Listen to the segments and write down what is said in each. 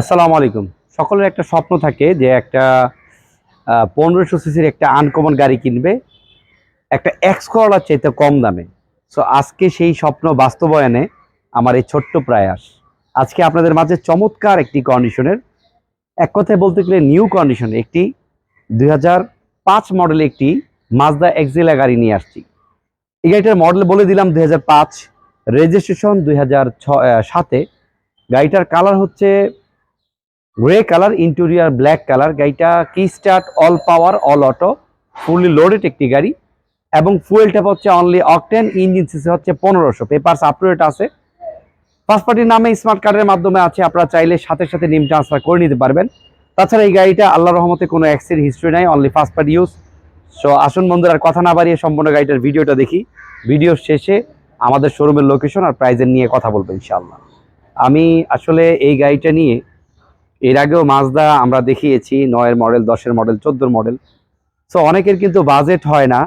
আসসালামু আলাইকুম। সকলের একটা স্বপ্ন থাকে যে একটা পনেরোশো সিসির একটা আনকমন গাড়ি কিনবে। একটা এক্স করলার চাইতে কম দামে। সো আজকে সেই স্বপ্ন বাস্তবায়নে আমার এই ছোট্ট প্রয়াস। আজকে আপনাদের মাঝে চমৎকার একটি কন্ডিশনের এক কথায় বলতে গেলে নিউ কন্ডিশন একটি দুই পাঁচ মডেল একটি মাজদা এক্সিলা গাড়ি নিয়ে আসছি। এই গাড়িটার মডেল বলে দিলাম দুই পাঁচ রেজিস্ট্রেশন দুই হাজার ছ সাতে। গাড়িটার কালার হচ্ছে grey colour interior black colour. গাড়িটা কি start all power all auto fully loaded একটি গাড়ি। এবং ফুয়েল ট্যাপ হচ্ছে অনলি অকটেন ইঞ্জিন সিসি হচ্ছে পনেরোশো। পেপারস আপডেট আছে। ফার্স্ট নামে স্মার্ট কার্ডের মাধ্যমে আছে, আপনারা চাইলে সাথে সাথে নিম ট্রান্সফার করে নিতে পারবেন। তাছাড়া এই গাড়িটা আল্লাহ রহমতে কোনো অ্যাক্সিড হিস্ট্রি নাই অনলি ফার্স্ট ইউজ সো আসুন বন্ধুরা কথা না বাড়িয়ে সম্পূর্ণ গাড়িটার ভিডিওটা দেখি। ভিডিওর শেষে আমাদের শোরুমের লোকেশন আর প্রাইজের নিয়ে কথা বলব, ইনশাআল্লাহ। আমি আসলে এই গাড়িটা নিয়ে এর আগেও মাজদা আমরা দেখিয়েছি, নয়ের মডেল দশের মডেল চোদ্দোর মডেল সো অনেকের কিন্তু বাজেট হয় না।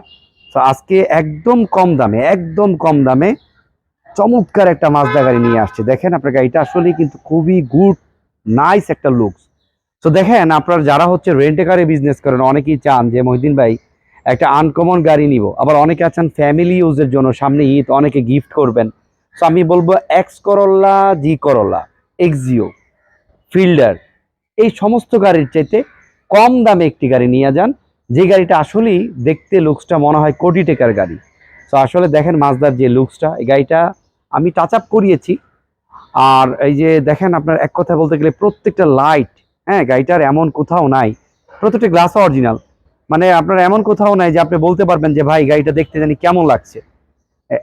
তো আজকে একদম কম দামে, একদম কম দামে চমৎকার একটা মাজদা গাড়ি নিয়ে আসছে। দেখেন আপনার গাড়িটা আসলে কিন্তু খুবই গুড নাইস একটা লুকস তো দেখেন আপনার যারা হচ্ছে রেন্টে কারে বিজনেস করেন, অনেকেই চান যে মহিদিন ভাই, একটা আনকমন গাড়ি নিব। আবার অনেকে আছেন ফ্যামিলি ইউজের জন্য, সামনে ঈদ, অনেকে গিফট করবেন। তো আমি বলব X Corolla G Corolla Axio Fielder এই সমস্ত গাড়ির চাইতে কম দামে একটি গাড়ি নিয়ে যান। যে গাড়িটা আসলেই দেখতে লুকসটা মনে হয় কোটি টাকার গাড়ি। সো আসলে দেখেন মাজদার যে লুকসটা এই গাড়িটা আমি টাচ আপ করিয়েছি। আর এই যে দেখেন আপনার এক কথা বলতে গেলে প্রত্যেকটা লাইট হ্যাঁ গাড়িটার এমন কোথাও নাই। প্রত্যেকটা গ্লাস অরিজিনাল মানে আপনার এমন কোথাও নাই যে আপনি বলতে পারবেন যে, ভাই, গাড়িটা দেখতে জানি কেমন লাগছে।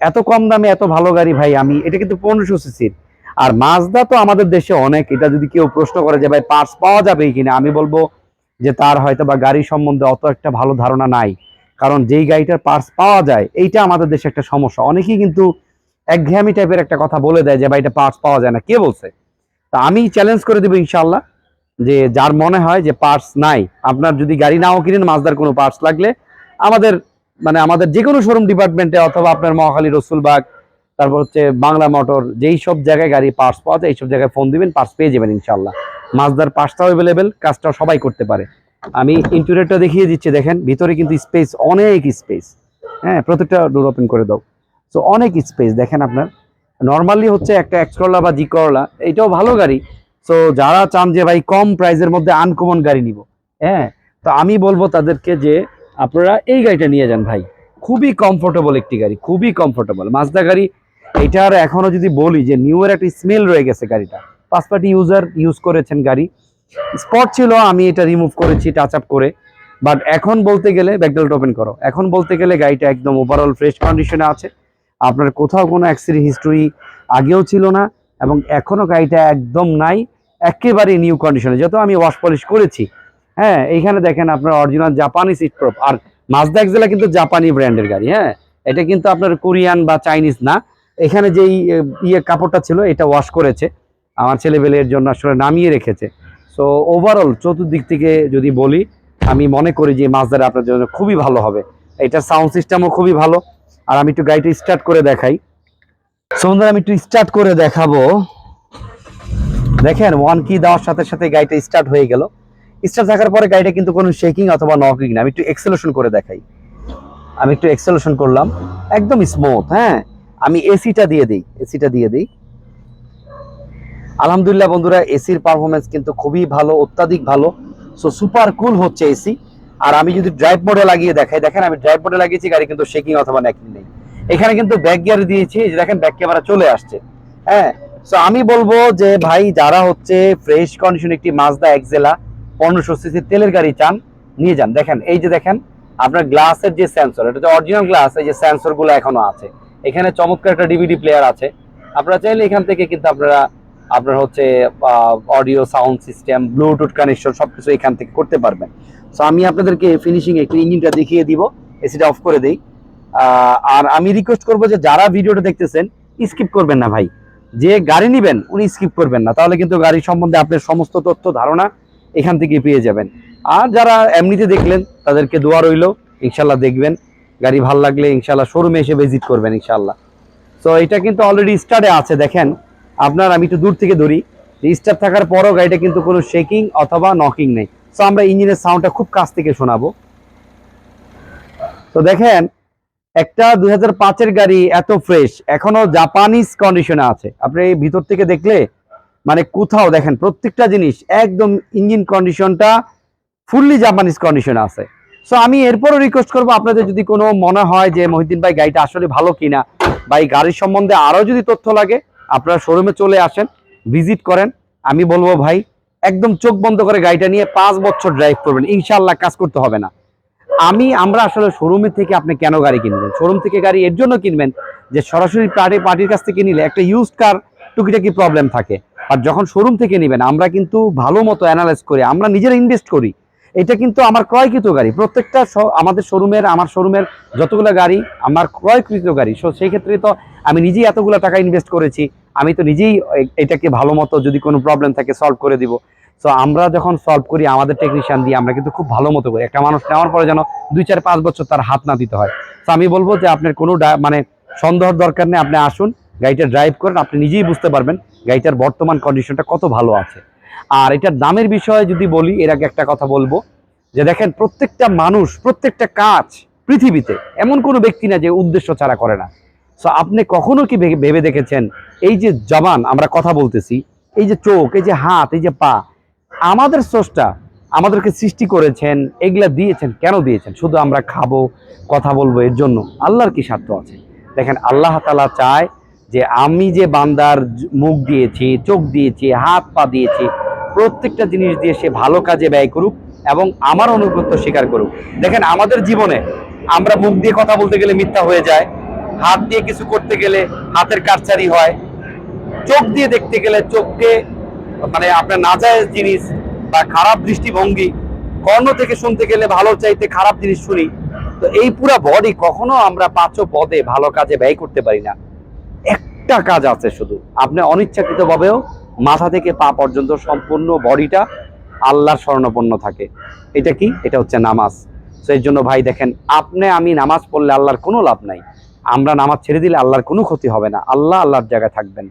এত কম দামে এত ভালো গাড়ি ভাই আমি, এটা কিন্তু পনেরোশো সিসির। আর মাজদা তো আমাদের দেশে অনেক, এটা যদি কেউ প্রশ্ন করে যে ভাই পার্টস পাওয়া যাবে কিনা, আমি বলব যে তার হয়তো বা গাড়ি সম্বন্ধে অত একটা ভালো ধারণা নাই। কারণ যেই গাড়িটার পার্টস পাওয়া যায়, এইটা আমাদের দেশে একটা সমস্যা। অনেকেই কিন্তু একঘেয়ামি টাইপের একটা কথা বলে দেয় যে ভাই এটা পার্টস পাওয়া যায় না। কে বলছে? তা আমি চ্যালেঞ্জ করে দেবো ইনশাল্লাহ যে যার মনে হয় যে পার্টস নাই, আপনার যদি গাড়ি নাও কিনেন মাজদার কোনো পার্টস লাগলে আমাদের মানে আমাদের যে কোনো শোরুম ডিপার্টমেন্টে অথবা আপনার মহাখালী রসুলবাগ, তারপর হচ্ছে বাংলা মোটর, যেই সব জায়গায় গাড়ি পার্টস পাওয়া যায় এইসব জায়গায় ফোন দিবেন পার্টস পেয়ে যাবেন ইনশাল্লাহ মাজদার পার্টসটাও অ্যাভেলেবেল কাজটাও সবাই করতে পারে। আমি ইন্টেরিয়রটা দেখিয়ে দিচ্ছি, দেখেন, ভিতরে কিন্তু স্পেস অনেক স্পেস হ্যাঁ প্রত্যেকটা ডোর ওপেন করে দাও। সো অনেক স্পেস দেখেন আপনার। নর্মালি হচ্ছে একটা এক্স করলা বা জি করলা এইটাও ভালো গাড়ি। সো যারা চান যে ভাই কম প্রাইসের মধ্যে আনকমন গাড়ি নিব। হ্যাঁ তো আমি বলব তাদেরকে যে আপনারা এই গাড়িটা নিয়ে যান ভাই। খুবই কমফোর্টেবল একটি গাড়ি, খুবই কমফোর্টেবল মাজদা গাড়ি এটার এখনও যদি বলি যে নিউ এর একটা স্মেল রয়ে গেছে গাড়িটা। পাঁচ পার্টি ইউজার ইউজ করেছেন গাড়ি। স্পট ছিল, আমি এটা রিমুভ করেছি টাচ আপ করে। বাট এখন বলতে গেলে ব্যাকডেলট ওপেন করো। এখন বলতে গেলে গাড়িটা একদম ওভারঅল ফ্রেশ কন্ডিশনে আছে। আপনার কোথাও কোনো অ্যাক্সিডেন্ট হিস্টোরি আগেও ছিল না এবং এখনও গাড়িটা একদম নাই। একেবারে নিউ কন্ডিশনে যত আমি ওয়াশ পলিশ করেছি হ্যাঁ এইখানে দেখেন আপনার অরিজিনাল জাপানি সিট প্রপ আর মাজদা এক্সেলা কিন্তু জাপানি ব্র্যান্ডের গাড়ি হ্যাঁ? এটা কিন্তু আপনার কোরিয়ান বা চাইনিজ না। এখানে যেই ইয়ে কাপড়টা ছিল, এটা ওয়াশ করেছে। আমার ছেলেবেলের জন্য আসলে নামিয়ে রেখেছে। সো ওভারঅল চতুর্দিক থেকে যদি বলি, আমি মনে করি যে মাজদার আপনার জন্য খুবই ভালো হবে। এটা সাউন্ড সিস্টেমও খুবই ভালো। আর আমি একটু গাড়িটা স্টার্ট করে দেখাই। সুন্দর আমি একটু স্টার্ট করে দেখাবো। দেখেন ওয়ান কি দেওয়ার সাথে সাথে গাড়িটা স্টার্ট হয়ে গেল। স্টার্ট থাকার পরে গাড়িটা কিন্তু কোনো শেকিং অথবা নকিং না। আমি একটু এক্সেলেশন করে দেখাই। আমি একটু এক্সেলেশন করলাম। একদম স্মুথ হ্যাঁ? আমি এসিটা দিয়ে দিই এসিটা দিয়ে দিই। আলহামদুলিল্লাহ বন্ধুরা এসির পারফরমেন্স কিন্তু খুবই ভালো, অত্যাধিক ভালো। সো সুপার কুল হচ্ছে এসি আর আমি যদি ড্রাইভ মোডে লাগিয়ে দেখাই, দেখেন আমি ড্রাইভ মোডে লাগিয়েছি, গাড়ি কিন্তু শেকিং অথবা ন্যাকিং নেই। এখানে কিন্তু ব্যাক গিয়ার দিয়েছি যে দেখেন ব্যাক ক্যামেরা চলে আসছে। হ্যাঁ? সো আমি বলব যে ভাই, যারা হচ্ছে ফ্রেশ কন্ডিশন একটি মাজদা এক্সেলা পনেরোশো সিসি তেলের গাড়ি চান, নিয়ে যান। দেখেন, এই যে দেখেন, আপনার গ্লাসের যে সেন্সর এটা যে অরিজিনাল গ্লাস এই যে সেন্সরগুলো এখনও আছে। এখানে চমৎকার একটা ডিভিডি প্লেয়ার আছে। আপনারা চাইলে এখান থেকে কিন্তু আপনারা, আপনার হচ্ছে audio sound system bluetooth connection সবকিছু এখান থেকে করতে পারবেন। সো আমি আপনাদেরকে ফিনিশিং একটু ইঞ্জিনটা দেখিয়ে দিব এসিটা অফ করে দেই। আর আমি রিকোয়েস্ট করব যে যারা ভিডিওটা দেখতেছেন স্কিপ করবেন না ভাই। যে গাড়ি নিবেন, উনি স্কিপ করবেন না। তাহলে কিন্তু গাড়ি সম্বন্ধে আপনার সমস্ত তথ্য, ধারণা এখান থেকে পেয়ে যাবেন। আর যারা এমনিতে দেখলেন, তাদেরকে দোয়া রইল। ইনশাল্লাহ দেখবেন। গাড়ি ভালো লাগলে ইনশাল্লাহ শোরুমে এসে ভিজিট করবেন ইনশাল্লাহ তো এটা কিন্তু অলরেডি স্টার্টে আছে, দেখেন। আপনার, আমি একটু দূর থেকে ধরি। স্টার থাকার পরও গাড়িটা কিন্তু কোনো শেকিং অথবা নকিং নেই। সো আমরা ইঞ্জিনের সাউন্ডটা খুব কাছ থেকে শোনাবো। তো দেখেন, একটা দুই হাজার গাড়ি এত ফ্রেশ এখনও জাপানিজ কন্ডিশনে আছে। আপনি ভিতর থেকে দেখলে মানে কোথাও দেখেন, প্রত্যেকটা জিনিস একদম ইঞ্জিন কন্ডিশনটা ফুললি জাপানিজ কন্ডিশনে আছে। সো আমি এরপরও রিকোয়েস্ট করব, আপনাদের যদি কোনো মনে হয় যে, মহিদ্দিন ভাই, গাড়িটা আসলে ভালো কিনা? বা এই গাড়ির সম্বন্ধে আরও যদি তথ্য লাগে, আপনারা শোরুমে চলে আসেন ভিজিট করেন। আমি বলব, ভাই, একদম চোখ বন্ধ করে গাড়িটা নিয়ে পাঁচ বছর ড্রাইভ করবেন। ইনশাল্লাহ কাজ করতে হবে না। আমি, আমরা আসলে শোরুমের থেকে আপনি কেন গাড়ি কিনবেন? শোরুম থেকে গাড়ি এর জন্য কিনবেন যে, সরাসরি পার্টি পার্টির কাছ থেকে নিলে একটা ইউজ কার টুকিটাকি প্রবলেম থাকে। আর যখন শোরুম থেকে নেবেন, আমরা কিন্তু ভালো মতো অ্যানালাইজ করি, আমরা নিজেরা ইনভেস্ট করি। এটা কিন্তু আমার ক্রয়কৃত গাড়ি। প্রত্যেকটা আমাদের শোরুমের আমার শোরুমের যতগুলো গাড়ি, আমার ক্রয়কৃত গাড়ি। সো সেই ক্ষেত্রে তো আমি নিজেই এতগুলো টাকা ইনভেস্ট করেছি। আমি তো নিজেই এটাকে ভালো মতো যদি কোনো প্রবলেম থাকে সলভ করে দিব। সো আমরা যখন সলভ করি, আমাদের টেকনিশিয়ান দিয়ে আমরা কিন্তু খুব ভালো মতো করি। একটা মানুষ নেওয়ার পরে যেন দুই, চার, পাঁচ বছর তার হাত না দিতে হয়। তো আমি বলব যে আপনার কোনো মানে সন্দেহর দরকার নেই। আপনি আসুন গাড়িটা ড্রাইভ করেন, আপনি নিজেই বুঝতে পারবেন গাড়িটার বর্তমান কন্ডিশনটা কত ভালো আছে। আর এটার দামের বিষয়ে যদি বলি, এর আগে একটা কথা বলব, যে দেখেন প্রত্যেকটা মানুষ, প্রত্যেকটা কাজ পৃথিবীতে এমন কোনো ব্যক্তি না যে উদ্দেশ্য ছাড়া করে না। সো আপনি কখনো কি ভেবে দেখেছেন, এই যে জবান, আমরা কথা বলতেছি, এই যে চোখ, এই যে হাত, এই যে পা, আমাদের সোর্সটা আমাদেরকে সৃষ্টি করেছেন, এগুলা দিয়েছেন, কেন দিয়েছেন? শুধু আমরা খাব, কথা বলব, এর জন্য আল্লাহর কি স্বার্থ আছে? দেখেন, আল্লাহ তালা চায় যে আমি যে বান্দার মুখ দিয়েছি, চোখ দিয়েছি, হাত পা দিয়েছি, প্রত্যেকটা জিনিস দিয়ে সে ভালো কাজে ব্যয় করুক এবং আমার অনুগত্য স্বীকার করুক। দেখেন, আমাদের জীবনে আমরা মুখ দিয়ে কথা বলতে গেলে মিথ্যা হয়ে যায়, হাত দিয়ে কিছু করতে গেলে হাতের কারচারি হয়, চোখ দিয়ে দেখতে গেলে চোখকে মানে আপনার নাজায়েজ জিনিস বা খারাপ দৃষ্টিভঙ্গি, কর্ণ থেকে শুনতে গেলে ভালো চাইতে খারাপ জিনিস শুনি, তো এই পুরা বডি কখনো আমরা পাঁচ পদে ভালো কাজে ব্যয় করতে পারি না। একটা কাজ আছে শুধু। আপনি অনিচ্ছাকৃতভাবেও মাথা থেকে পা পর্যন্ত সম্পূর্ণ বডিটা আল্লাহর স্বর্ণপন্ন থাকে। এটা কি? এটা হচ্ছে নামাজ। তো এর জন্য ভাই দেখেন, আপনি, আমি নামাজ পড়লে আল্লাহর কোনো লাভ নাই। আমরা নামাজ ছেড়ে দিলে আল্লাহর কোনো ক্ষতি হবে না। আল্লাহ আল্লাহর জায়গায় থাকবেন।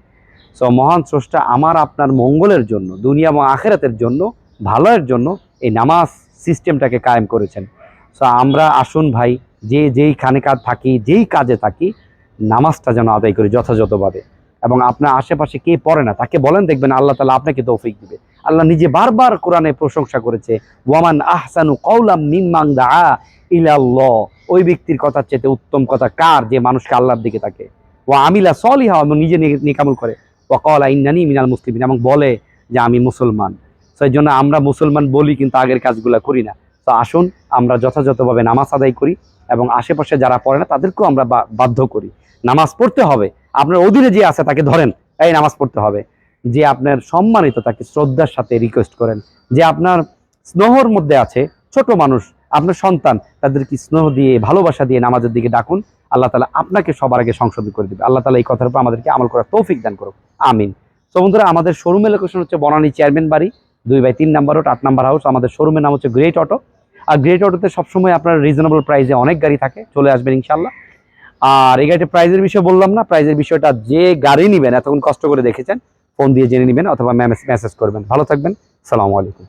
সো মহান স্রষ্টা আমার, আপনার মঙ্গলের জন্য, দুনিয়া এবং আখেরাতের জন্য, ভালোর জন্য এই নামাজ সিস্টেমটাকে কায়েম করেছেন। সো আমরা আসুন ভাই, যে যেই খানে কাজ থাকি, যেই কাজে থাকি নামাজটা যেন আদায় করি যথাযথভাবে। এবং আপনার আশেপাশে কে পড়ে না, তাকে বলেন দেখবেন আল্লাহ তালা আপনাকে তৌফিক দিবে। আল্লাহ নিজে বারবার কোরআনে প্রশংসা করেছে, ওয়ামান আহসানু কৌলাম মিম্মাং দা ইলাল্লাহ। ওই ব্যক্তির কথা চেতে উত্তম কথা কার, যে মানুষকে আল্লাহর দিকে থাকে ও আমিলা সলিহা এবং নিজে নিকামল করে। ওয়াকলা ইন্নানি মিনাল মুসলিমিন এবং বলে যে, আমি মুসলমান। সেই জন্য আমরা মুসলমান বলি কিন্তু আগের কাজগুলো করি না। তো আসুন, আমরা যথাযথভাবে নামাজ আদায় করি এবং আশেপাশে যারা পড়ে না, তাদেরকেও আমরা বাধ্য করি। নামাজ পড়তে হবে। আপনার অধীনে যে আছে তাকে ধরেন, এই নামাজ পড়তে হবে। যে আপনার সম্মানিত তাকে শ্রদ্ধার সাথে রিকোয়েস্ট করেন। যে আপনার স্নেহর মধ্যে আছে ছোট মানুষ, আপনার সন্তান, তাদেরকে স্নেহ দিয়ে, ভালোবাসা দিয়ে নামাজের দিকে ডাকুন। আল্লাহ তালা আপনাকে সবার আগে সংশোধন করে দেবে। আল্লাহ তালা এই কথার উপর আমাদেরকে আমল করার তৌফিক দান করুক। আমিন। তো বন্ধুরা, আমাদের শোরুমের লোকেশন হচ্ছে বনানী চেয়ারম্যান বাড়ি, দুই বাই তিন নাম্বার রোড, আট নাম্বার হাউস আমাদের শোরুমের নাম হচ্ছে গ্রেট অটো। আর গ্রেট অটোতে সবসময় আপনার রিজনেবল প্রাইসে অনেক গাড়ি থাকে, চলে আসবেন ইনশাল্লাহ আর এই গাড়িটা প্রাইজের বিষয়ে বললাম না প্রাইজের বিষয়টা যে গাড়ি নেবেন, এতক্ষণ কষ্ট করে দেখেছেন ফোন দিয়ে জেনে নেবেন অথবা মেসেজ করবেন। ভালো থাকবেন, সালামু আলাইকুম।